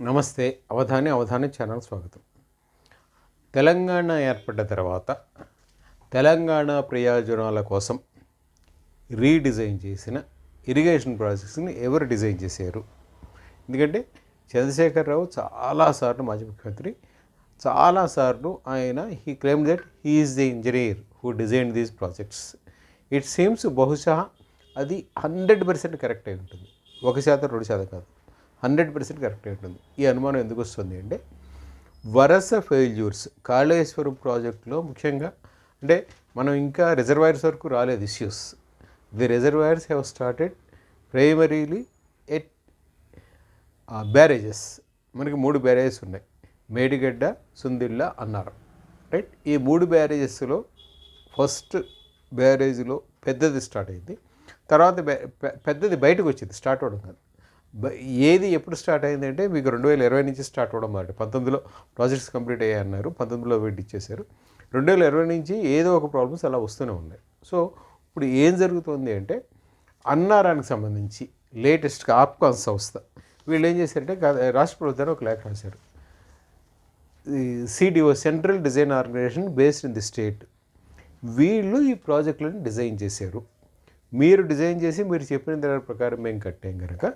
నమస్తే అవధాని అవధాని ఛానల్ స్వాగతం. తెలంగాణ ఏర్పడ్డ తర్వాత తెలంగాణ ప్రయోజనాల కోసం రీడిజైన్ చేసిన ఇరిగేషన్ ప్రాజెక్ట్స్ని ఎవరు డిజైన్ చేశారు? ఎందుకంటే చంద్రశేఖరరావు చాలాసార్లు మాజీ ముఖ్యమంత్రి చాలాసార్లు ఆయన he claim that he is the engineer who design these projects it seems బహుశా అది హండ్రెడ్ పర్సెంట్ కరెక్ట్ అయి ఉంటుంది. ఒక శాతం రెండు శాతం కాదు. హండ్రెడ్ పర్సెంట్ కరెక్ట్ ఉంటుంది. ఈ అనుమానం ఎందుకు వస్తుంది అంటే వరస ఫెయిల్యూర్స్ కాళేశ్వరం ప్రాజెక్టులో ముఖ్యంగా అంటే మనం ఇంకా రిజర్వాయర్స్ వరకు రాలేదు issues. The reservoirs have started primarily at barrages. మనకి మూడు బ్యారేజెస్ ఉన్నాయి. మేడిగడ్డ సుందిళ్ళ అన్నారం. రైట్? ఈ మూడు బ్యారేజెస్లో ఫస్ట్ బ్యారేజ్లో పెద్దది స్టార్ట్ అయింది. తర్వాత బ్యా- పెద్దది బయటకు వచ్చింది. స్టార్ట్ అవ్వడం కాదు. ఏది ఎప్పుడు స్టార్ట్ అయిందంటే మీకు రెండు వేల ఇరవై నుంచి స్టార్ట్ అవ్వడం మాట పంతొమ్మిదిలో ప్రాజెక్ట్స్ కంప్లీట్ అయ్యాయి అన్నారు. పంతొమ్మిదిలో వెయిట్ ఇచ్చేశారు. రెండు వేల ఇరవై నుంచి ఏదో ఒక ప్రాబ్లమ్స్ అలా వస్తూనే ఉన్నాయి. సో ఇప్పుడు ఏం జరుగుతుంది అంటే అన్నారానికి సంబంధించి లేటెస్ట్గా ఆప్కాన్ సంస్థ వీళ్ళు ఏం చేశారంటే రాష్ట్ర ప్రభుత్వాన్ని ఒక లేఖ రాశారు. CDO central design organisation based in the state. వీళ్ళు ఈ ప్రాజెక్టులను డిజైన్ చేశారు. మీరు డిజైన్ చేసి మీరు చెప్పిన దాని ప్రకారం మేము కట్టాం కనుక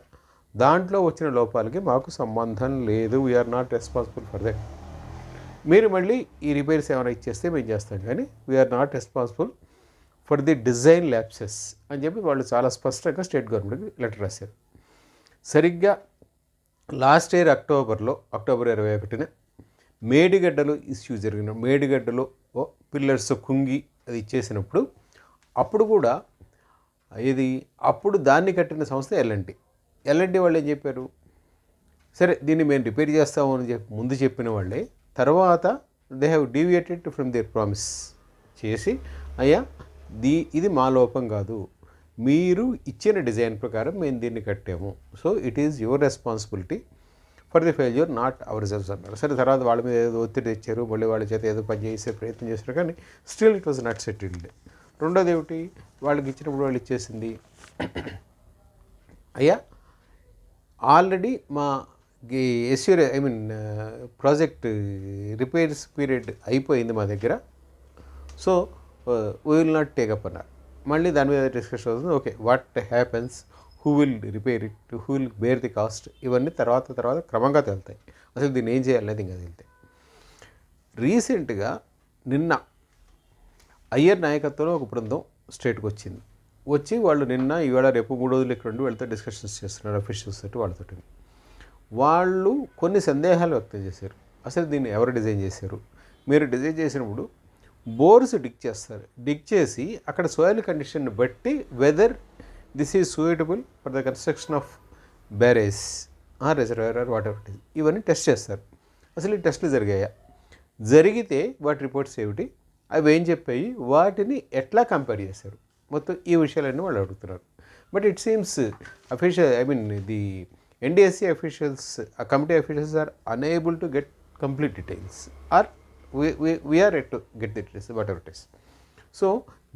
దాంట్లో వచ్చిన లోపాలకి మాకు సంబంధం లేదు. We're not responsible for that మీరు మళ్ళీ ఈ రిపేర్స్ ఏమైనా ఇచ్చేస్తే మేము చేస్తాం. కానీ we're not responsible for the design lapses అని చెప్పి వాళ్ళు చాలా స్పష్టంగా స్టేట్ గవర్నమెంట్కి లెటర్ రాశారు. సరిగ్గా లాస్ట్ ఇయర్ అక్టోబర్లో అక్టోబర్ ఇరవై ఒకటిన మేడిగడ్డలో ఇష్యూ జరిగిన మేడిగడ్డలో ఓ పిల్లర్స్ కుంగి అది ఇచ్చేసినప్పుడు అప్పుడు కూడా ఇది అప్పుడు దాన్ని కట్టిన సంస్థ ఎల్ఎన్టీ ఎల్ఎన్టీ వాళ్ళు ఏం చెప్పారు? సరే దీన్ని మేము రిపేర్ చేస్తాము అని చెప్పి ముందు చెప్పిన వాళ్ళే. తర్వాత they have deviated from their promise చేసి అయ్యా దీ ఇది మా లోపం కాదు. మీరు ఇచ్చిన డిజైన్ ప్రకారం మేము దీన్ని కట్టాము. So it is your responsibility for the failure not our results అన్నారు. సరే తర్వాత వాళ్ళ మీద ఏదో ఒత్తిడి తెచ్చారు మళ్ళీ వాళ్ళ చేత ఏదో పని చేసే ప్రయత్నం చేశారు కానీ still it was not settled రెండోది ఏమిటి? వాళ్ళకి ఇచ్చినప్పుడు వాళ్ళు ఇచ్చేసింది అయ్యా ఆల్రెడీ మా assure I mean project repairs period అయిపోయింది మా దగ్గర. So we will not take up అన్నారు మళ్ళీ దాని మీద డిస్కషన్ అవుతుంది okay what happens who will repair it who will bear the cost ఇవన్నీ తర్వాత తర్వాత క్రమంగా తెలుతాయి. అసలు దీన్ని ఏం చేయాలనేది ఇంకా తెలుతాయి రీసెంట్గా నిన్న అయ్యర్ నాయకత్వంలో ఒక బృందం స్టేట్కి వచ్చింది. వచ్చి వాళ్ళు నిన్న ఈవేళ రేపు మూడు రోజులు ఇక్కడ ఉండి వాళ్ళతో డిస్కషన్స్ చేస్తున్నారు అఫీషియల్స్ తోటి వాళ్ళతో వాళ్ళు కొన్ని సందేహాలు వ్యక్తం చేశారు. అసలు దీన్ని ఎవరు డిజైన్ చేశారు? మీరు డిజైన్ చేసినప్పుడు బోర్స్ డిక్ చేస్తారు. డిక్ చేసి అక్కడ సోయిల్ కండిషన్ని బట్టి weather this is suitable for the construction of barrage or reservoir or water ఇవన్నీ టెస్ట్ చేస్తారు. అసలు ఈ టెస్టులు జరిగాయా? జరిగితే వాటి రిపోర్ట్స్ ఏమిటి? అవి ఏం చెప్పాయి? వాటిని ఎట్లా కంపేర్ చేశారు? మొత్తం ఈ విషయాలన్నీ వాళ్ళు అడుగుతున్నారు. But it seems official I mean the NDSC officials committee officials are unable to get complete details or we're at to get the details whatever it is so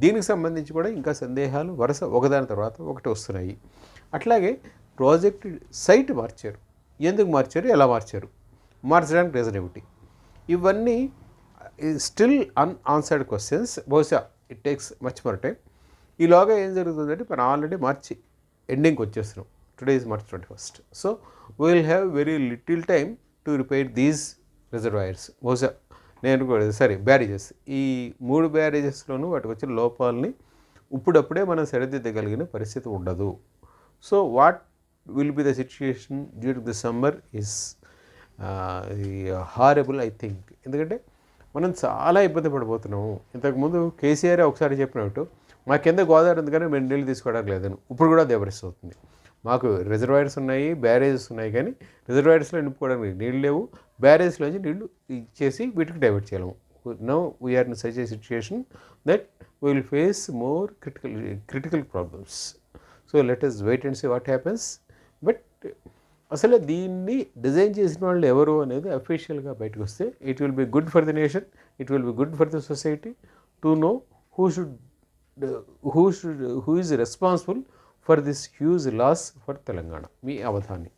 దీనికి సంబంధించి కూడా ఇంకా సందేహాలు వరుస ఒకదాని తర్వాత ఒకటి వస్తున్నాయి. అట్లాగే ప్రాజెక్ట్ సైట్ మార్చారు. ఎందుకు మార్చారు? ఎలా మార్చారు? మార్చడానికి రీజన్ ఏమిటి? ఇవన్నీ స్టిల్ అన్ ఆన్సర్డ్ క్వశ్చన్స్ బహుశా it takes much more time ఈలోగా ఏం జరుగుతుందంటే మనం ఆల్రెడీ మార్చి ఎండింగ్కి వచ్చేస్తున్నాం. Today is March twenty first so will have very little time to repair these reservoirs బహుశా నేను కూడా సరే బ్యారేజెస్ ఈ మూడు బ్యారేజెస్లోనూ వాటికి వచ్చిన లోపాలని ఇప్పుడప్పుడే మనం సరిదిద్దగలిగిన పరిస్థితి ఉండదు. So what will be the situation during the summer is horrible I think ఎందుకంటే మనం చాలా ఇబ్బంది పడిపోతున్నాము. ఇంతకుముందు కేసీఆర్ ఒకసారి చెప్పినట్టు మా కింద గోదావరి ఉంది కానీ మేము నీళ్ళు తీసుకోవడానికి లేదని. ఇప్పుడు కూడా అదే పరిస్థితి అవుతుంది. మాకు రిజర్వాయర్స్ ఉన్నాయి బ్యారేజెస్ ఉన్నాయి కానీ రిజర్వాయర్స్లో నింపుకోవడానికి నీళ్ళు లేవు. బ్యారేజ్లోంచి నీళ్ళు ఇచ్చేసి వీటికి డైవర్ట్ చేయలేము no we're in such a situation that will face more critical critical problems so let us wait and see what happens but అసలు దీన్ని డిజైన్ చేసిన వాళ్ళు ఎవరు అనేది అఫీషియల్గా బయటకు వస్తే it will be good for the nation it will be good for the society to know who should who should who is responsible for this huge loss for Telangana? We Avadhani.